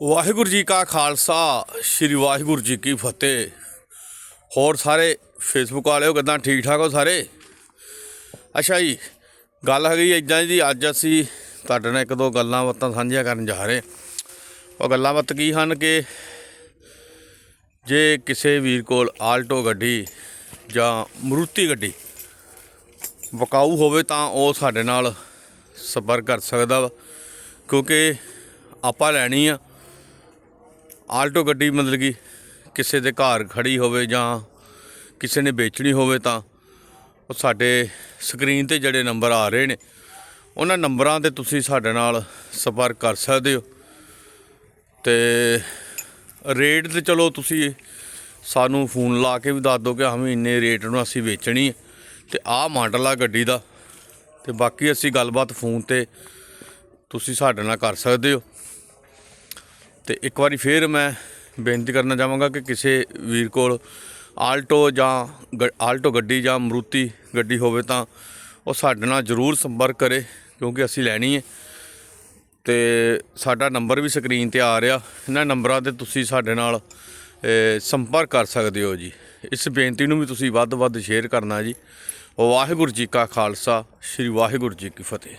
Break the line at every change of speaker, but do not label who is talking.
ਵਾਹਿਗੁਰੂ ਜੀ ਕਾ ਖਾਲਸਾ, ਸ੍ਰੀ ਵਾਹਿਗੁਰੂ ਜੀ ਕੀ ਫਤਿਹ। ਹੋਰ ਸਾਰੇ ਫੇਸਬੁੱਕ ਵਾਲਿਓ, ਕਿਦਾਂ ਠੀਕ ਠਾਕ ਹੋ ਸਾਰੇ? ਅੱਛਾ ਜੀ, ਗੱਲ ਹੈਗੀ ਇਦਾਂ ਜੀ, ਅੱਜ ਅਸੀਂ ਤੁਹਾਡੇ ਨਾਲ ਇੱਕ ਦੋ ਗੱਲਾਂ ਬਾਤਾਂ ਸਾਂਝੀਆਂ ਕਰਨ ਜਾ ਰਹੇ ਉਹ ਗੱਲਾਂ ਬਾਤ ਕੀ ਹਨ ਕਿ ਜੇ ਕਿਸੇ ਵੀਰ ਕੋਲ ਆਲਟੋ ਗੱਡੀ ਜਾਂ ਮਰੂਤੀ ਗੱਡੀ ਵਕਾਊ ਹੋਵੇ ਤਾਂ ਉਹ ਸਾਡੇ ਨਾਲ ਸੰਪਰਕ ਕਰ ਸਕਦਾ ਵਾ, ਕਿਉਂਕਿ ਆਪਾਂ ਲੈਣੀ ਆ ਆਲਟੋ ਗੱਡੀ ਮਤਲਬ ਕਿ ਕਿਸੇ ਦੇ ਘਰ ਖੜੀ ਹੋਵੇ ਜਾਂ ਕਿਸੇ ਨੇ ਵੇਚਣੀ ਹੋਵੇ ਤਾਂ ਉਹ ਸਾਡੇ ਸਕਰੀਨ ਤੇ ਜਿਹੜੇ ਨੰਬਰ ਆ ਰਹੇ ਨੇ, ਉਹਨਾਂ ਨੰਬਰਾਂ ਤੇ ਤੁਸੀਂ ਸਾਡੇ ਨਾਲ ਸੰਪਰਕ ਕਰ ਸਕਦੇ ਹੋ। ਤੇ ਰੇਟ ਤੇ ਚਲੋ ਤੁਸੀਂ ਸਾਨੂੰ ਫੋਨ ਲਾ ਕੇ ਵੀ ਦੱਸ ਦਿਓ ਕਿ ਹਮੇ ਇੰਨੇ ਰੇਟ ਨੂੰ ਅਸੀਂ ਵੇਚਣੀ ਹੈ ਤੇ ਆਹ ਮਾਡਲ ਆ ਗੱਡੀ ਦਾ ਤੇ ਬਾਕੀ ਅਸੀਂ ਗੱਲਬਾਤ ਫੋਨ ਤੇ ਤੁਸੀਂ ਸਾਡੇ ਨਾਲ ਕਰ ਸਕਦੇ ਹੋ। ਤੇ ਇੱਕ ਵਾਰੀ ਫੇਰ ਮੈਂ ਬੇਨਤੀ ਕਰਨਾ ਚਾਹਾਂਗਾ ਕਿ ਕਿਸੇ ਵੀਰ ਕੋਲ ਆਲਟੋ ਜਾਂ ਗ- ਆਲਟੋ ਗੱਡੀ ਜਾਂ ਮਰੂਤੀ ਗੱਡੀ ਹੋਵੇ ਤਾਂ ਉਹ ਸਾਡੇ ਨਾਲ ਜ਼ਰੂਰ ਸੰਪਰਕ ਕਰੇ, ਕਿਉਂਕਿ ਅਸੀਂ ਲੈਣੀ ਹੈ ਤੇ ਸਾਡਾ ਨੰਬਰ ਵੀ ਸਕਰੀਨ ਤੇ ਆ ਰਿਹਾ। ਇਹਨਾਂ ਨੰਬਰਾਂ ਤੇ ਤੁਸੀਂ ਸਾਡੇ ਨਾਲ ਸੰਪਰਕ ਕਰ ਸਕਦੇ ਹੋ ਜੀ। ਇਸ ਬੇਨਤੀ ਨੂੰ ਵੀ ਤੁਸੀਂ ਵੱਧ ਤੋਂ ਵੱਧ ਸ਼ੇਅਰ ਕਰਨਾ ਜੀ। ਵਾਹਿਗੁਰੂ ਜੀ ਕਾ ਖਾਲਸਾ, ਸ੍ਰੀ ਵਾਹਿਗੁਰੂ ਜੀ ਕੀ ਫਤਿਹ।